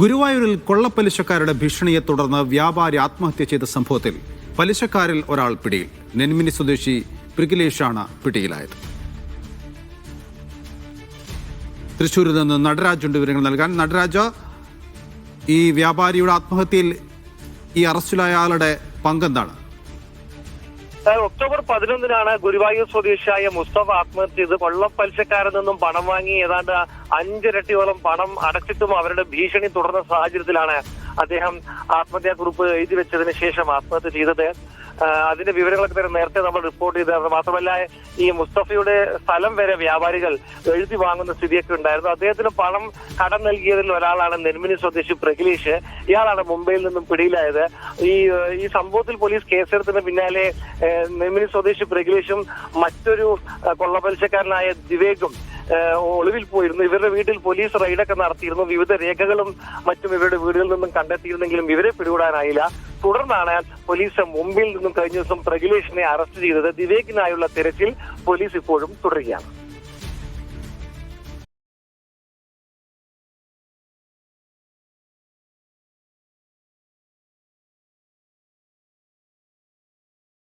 ഗുരുവായൂരിൽ കൊള്ളപ്പലിശക്കാരുടെ ഭീഷണിയെ തുടർന്ന് വ്യാപാരി ആത്മഹത്യ ചെയ്ത സംഭവത്തിൽ പലിശക്കാരിൽ ഒരാൾ പിടിയിൽ. നെന്മിനി സ്വദേശി പ്രികിലേഷാണ് പിടിയിലായത്. തൃശൂരിൽ നിന്ന് നടരാജുണ്ട് വിവരങ്ങൾ നൽകാൻ. നടരാജ ഈ വ്യാപാരിയുടെ ആത്മഹത്യയിൽ ഈ അറസ്റ്റിലായ ആളുടെ പങ്കെന്താണ്? ഒക്ടോബർ പതിനൊന്നിനാണ് ഗുരുവായൂർ സ്വദേശിയായ മുസ്തഫ ആത്മഹത്യ ചെയ്ത് കൊള്ളപ്പലിശക്കാരിൽ നിന്നും പണം വാങ്ങി ഏതാണ്ട് അഞ്ചിരട്ടിയോളം പണം അടച്ചിട്ടും അവരുടെ ഭീഷണി തുടർന്ന സാഹചര്യത്തിലാണ് അദ്ദേഹം ആത്മഹത്യാ കുറിപ്പ് എഴുതി വെച്ചതിന് ശേഷം ആത്മഹത്യ ചെയ്തത്. അതിന്റെ വിവരങ്ങളൊക്കെ തന്നെ നേരത്തെ നമ്മൾ റിപ്പോർട്ട് ചെയ്തായിരുന്നു മാത്രമല്ല ഈ മുസ്തഫയുടെ സ്ഥലം വരെ വ്യാപാരികൾ എഴുതി വാങ്ങുന്ന സ്ഥിതിയൊക്കെ ഉണ്ടായിരുന്നു. അദ്ദേഹത്തിന് പണം കടം നൽകിയതിൽ ഒരാളാണ് നെന്മിനി സ്വദേശി പ്രഖിലേഷ് ഇയാളാണ് മുംബൈയിൽ നിന്നും പിടിയിലായത്. ഈ ഈ സംഭവത്തിൽ പോലീസ് കേസെടുത്തതിന് പിന്നാലെ നെന്മിനി സ്വദേശി പ്രഖിലേഷും മറ്റൊരു കൊള്ളപലിശക്കാരനായ ദിവേഗും ഒളിവിൽ പോയിരുന്നു. ഇവരുടെ വീട്ടിൽ പോലീസ് റെയ്ഡൊക്കെ നടത്തിയിരുന്നു. വിവിധ രേഖകളും മറ്റും ഇവരുടെ വീടുകളിൽ നിന്നും കണ്ടെത്തിയിരുന്നെങ്കിലും ഇവരെ പിടികൂടാനായില്ല. തുടർന്നാണ് പോലീസ് മുംബൈയിൽ നിന്നും കഴിഞ്ഞ ദിവസം പ്രഗിലേഷിനെ അറസ്റ്റ് ചെയ്തത്. വിവേകിനായുള്ള തിരച്ചിൽ പോലീസ് ഇപ്പോഴും തുടരുകയാണ്.